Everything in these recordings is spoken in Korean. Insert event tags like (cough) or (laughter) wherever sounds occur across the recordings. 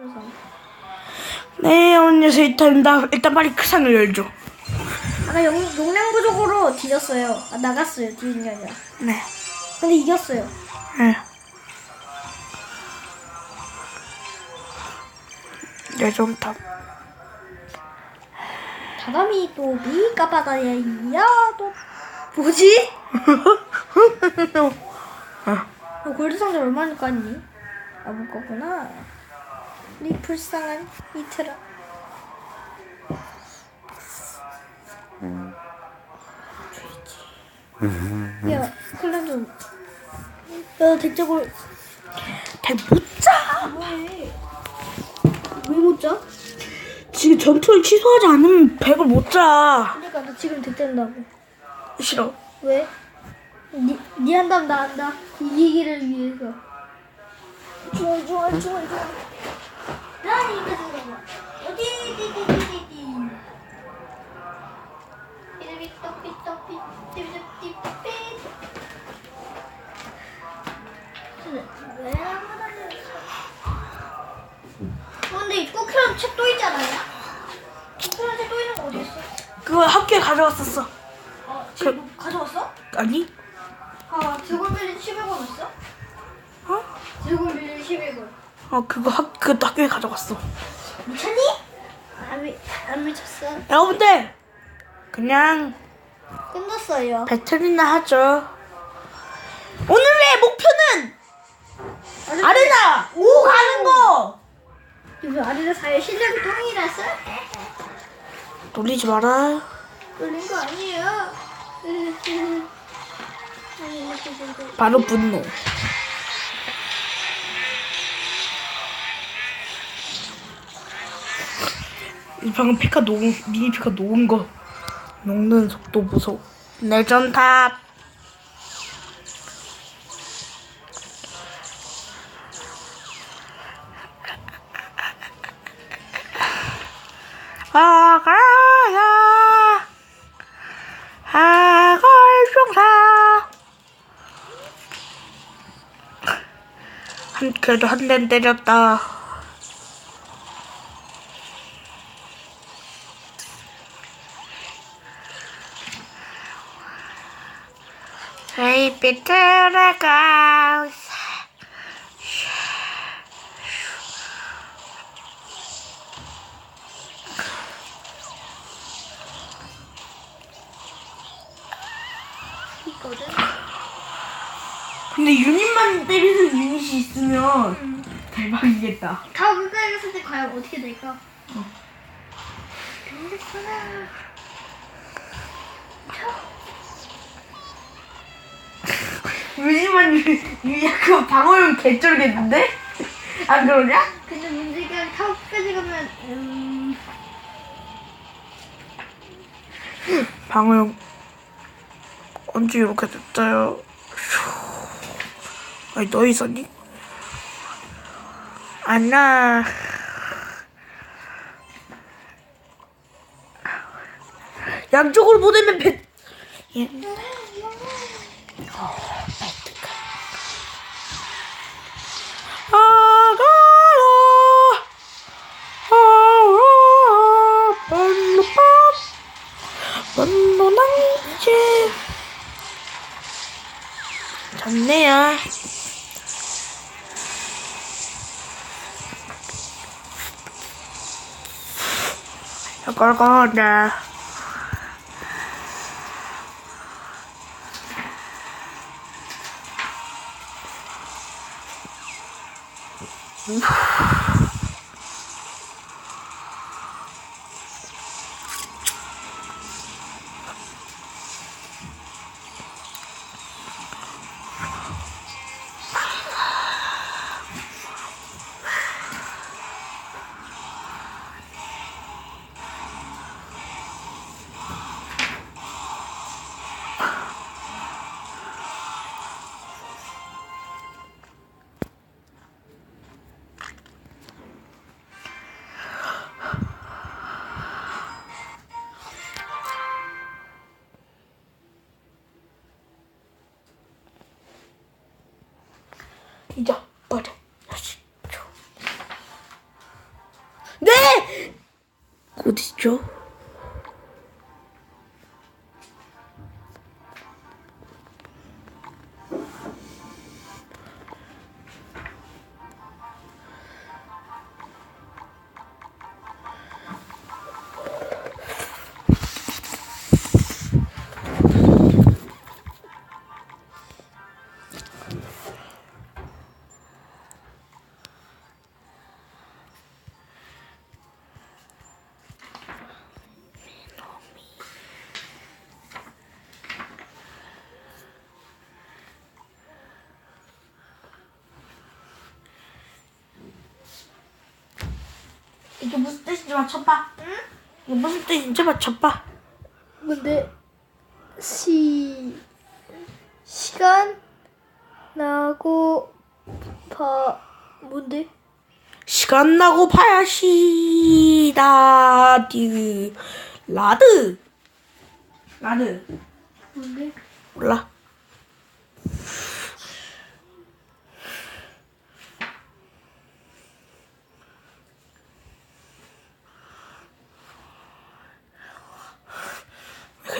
그래서 네, 안녕하세요. 일단, 나, 일단 빨리 그 상을 열죠. 아까 용, 용량 부족으로 뒤졌어요. 아, 나갔어요. 뒤진 게 아니라. 네. 근데 이겼어요. 네. 예전탑. 다감이 또 미까바다야 또 뭐지? (laughs) 너 골드 상자 얼마나 깠니? 아, 못 깠구나. 이 불쌍한 이트라. 야, 클랜 좀. 야, 대적으로. 대못 자! 뭐해? 왜못 자? 지금 전투를 취소하지 않으면 백을 못 자. 그러니까 나 지금 득된다고. 싫어. 왜? 니, 니 한다면 나 한다. 이기기를 위해서. 좋아, 좋아, 좋아, 좋아. 근데 쿠키랑 책또 있잖아요? 쿠키랑 책또 있는 거 어디 있어? 그거 학교에 가져왔었어. 어, 지금 가져왔어? 아니? 아, 드골 빌린 11권 있어? 어? 드골 빌린 11권. 어, 그거 학, 그것도 학교에 가져갔어. 미쳤니? 안, 미, 안 미쳤어. 여러분들! 그냥 끝났어요. 배틀이나 하죠. 오늘의 목표는 아레나 5 가는 거! 이거 아리나 사회 실력이 통이라서 놀리지 마라. 놀린 거 아니에요. (laughs) 바로 분노. 방금 피카 녹은 미니 피카 녹은 거 녹는 속도 무서워. 내전탑. 아가야 아걸 중사 한 그래도 한 대 때렸다. 베이비 들어가. 있거든. 근데 유닛만 때리는 유닛이 있으면 대박이겠다. 다 가까이 갔을 때 과연 어떻게 될까? 근데구나. 유닛만 유닛 그 방어용 개쩔겠는데? 안 그러냐? 근데 문제가 타워까지 가면 음, 방어용 언제 이렇게 됐어요? 아니 너 있었니? 안나 양쪽으로 보내면 배 예. 건너 낭제 좋네요 이걸 거네 야, 맞아. 네! 어디죠? 이게 무슨 뜻인지 맞춰봐. 응? 이게 무슨 뜻인지 맞춰봐. 근데 시 시간 나고 봐 뭔데? 시간 나고 봐야시다. 디 라드. 라드. 뭔데? 몰라.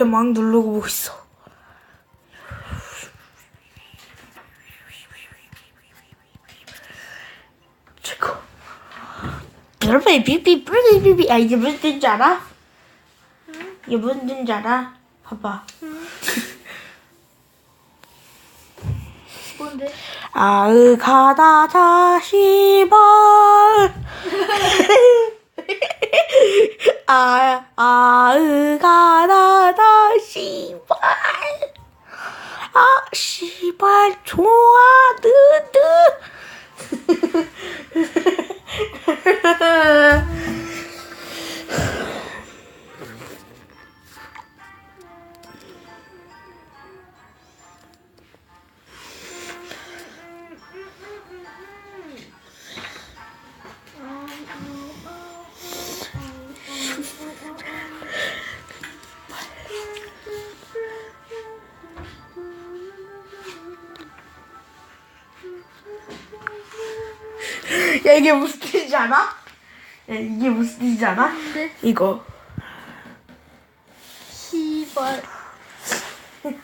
이렇게 막 누르고 보고 있어. 최고. 비비비 비비비 아 이게 무슨 뜻인지 알아? 이게 무슨 뜻인지 알아? 봐봐. 뭔데? 아으 가다 자시발 (laughs) 아 아으 가다 다 시발. 아 시발 좋아 드드 (laughs) 야 이게 무슨 뜻이지 않아? 야 이게 무슨 뜻이지 않아? 뭔데? 이거. 시발 (laughs)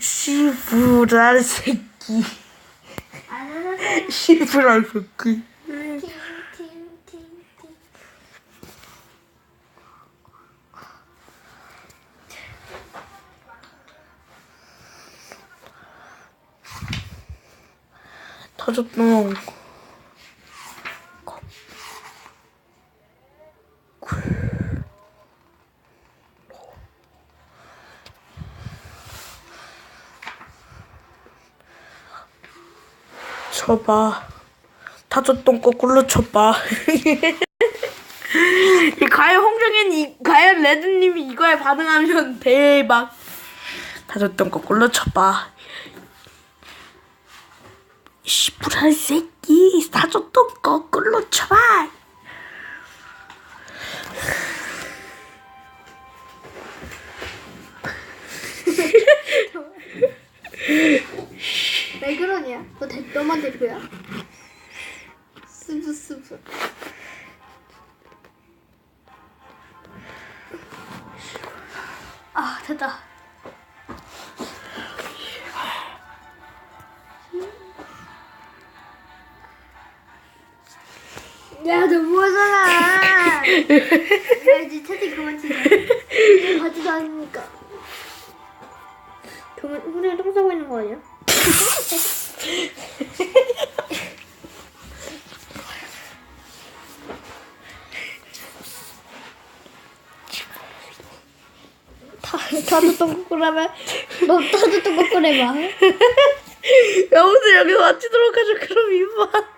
시부랄 새끼. 아나나나 시부랄 새끼 팅팅팅팅 터졌노 쳐봐. 타졌던 거꾸로 쳐봐. 이 (laughs) 과연 홍정현 이 과연 레드님이 이거에 반응하면 대박. 타졌던 거꾸로 쳐봐 씨부랄 새끼 사줬던 거꾸로 쳐봐 왜 그러냐? 너 대, 너만 대표야? 스브 스브 아 됐다 야너 뭐하잖아 (laughs) 야 이제 채팅 그만 치자. 가지도 않으니까. 그러면 우리 똥 싸고 있는 거 아니야? (laughs) 다, 다도 똥꼬라면 너 다도 똥꼬래봐. 여보세요 여기서 마치도록 하죠. 그럼 이만